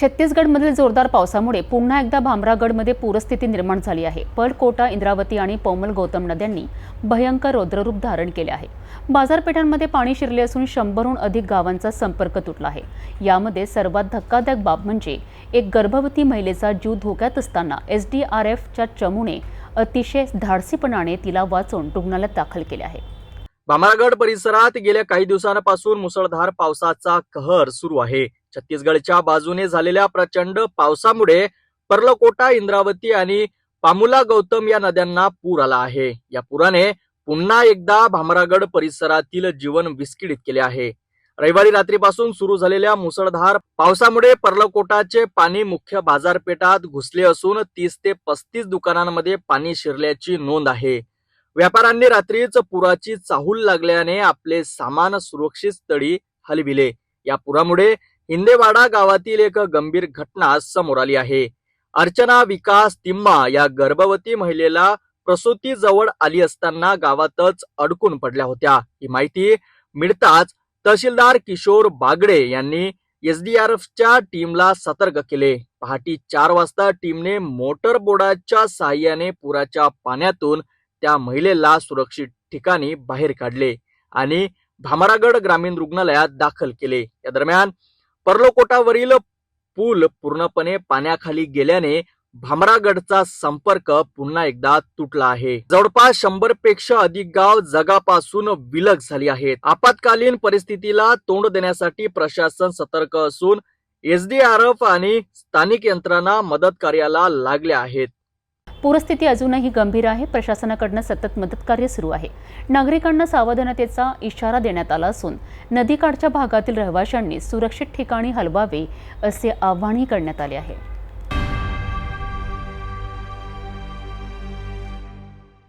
छत्तीसगडमधील जोरदार पावसामुळे पुन्हा एकदा भामरागडमध्ये पूरस्थिती निर्माण झाली आहे. पर्लकोटा इंद्रावती आणि पौमल गौतम नद्यांनी भयंकर रौद्ररूप धारण केले आहे. बाजारपेठांमध्ये पाणी शिरले असून शंभरहून अधिक गावांचा संपर्क तुटला आहे. यामध्ये सर्वात धक्कादायक बाब म्हणजे एक गर्भवती महिलेचा जीव धोक्यात असताना एस डी आर एफच्या चमूने अतिशय धाडसीपणाने तिला वाचून रुग्णालयात दाखल केले आहे. भामरागड परिसरात गेल्या काही दिवसांपासून मुसळधार पावसाचा कहर सुरू आहे. छत्तीसगडच्या बाजूने झालेल्या प्रचंड पावसामुळे पर्लकोटा इंद्रावती आणि पामुला गौतम या नद्यांना पूर आला आहे. या पुराने पुन्हा एकदा भामरागड परिसरातील जीवन विस्कळीत केले आहे. रविवारी रात्रीपासून सुरू झालेल्या मुसळधार पावसामुळे पर्लकोटाचे पाणी मुख्य बाजारपेठात घुसले असून तीस ते पस्तीस दुकानांमध्ये पाणी शिरल्याची नोंद आहे. व्यापाऱ्यांनी रात्रीच पुराची चाहूल लागल्याने आपले सामान सुरक्षित स्थळी हलविले. या पुरामुळे हिंदेवाडा गावातील एक गंभीर घटना समोर आली आहे. अर्चना विकास तिम्मा या गर्भवती महिलेला प्रसूती जवळ आली असताना गावातच अडकून पडल्या होत्या. ही माहिती मिळताच तहसीलदार किशोर बागडे यांनी एसडीआरएफच्या टीमला सतर्क केले. पहाटे चार वाजता टीमने मोटर बोर्डाच्या सहाय्याने पुराच्या पाण्यातून त्या महिलेला सुरक्षित ठिकाणी बाहेर काढले आणि भामरागड ग्रामीण रुग्णालयात दाखल केले. या दरम्यान पर्लोकोटावरील पूल पूर्णपणे पाण्याखाली गेल्याने भामरागडचा संपर्क पुन्हा एकदा तुटला आहे. जवळपास शंभरपेक्षा अधिक गाव जगापासून विलग झाली आहेत. आपत्कालीन परिस्थितीला तोंड देण्यासाठी प्रशासन सतर्क असून एसडीआरएफ आणि स्थानिक यंत्रणा मदत कार्याला लागल्या आहेत. पूरस्थिती अजूनही गंभीर आहे. प्रशासनाकडनं सतत मदतकार्य सुरू आहे. नागरिकांना सावधानतेचा इशारा देण्यात आला असून नदीकाठच्या भागातील रहिवाशांनी सुरक्षित ठिकाणी हलवावे असे आवाहनही करण्यात आले आहे.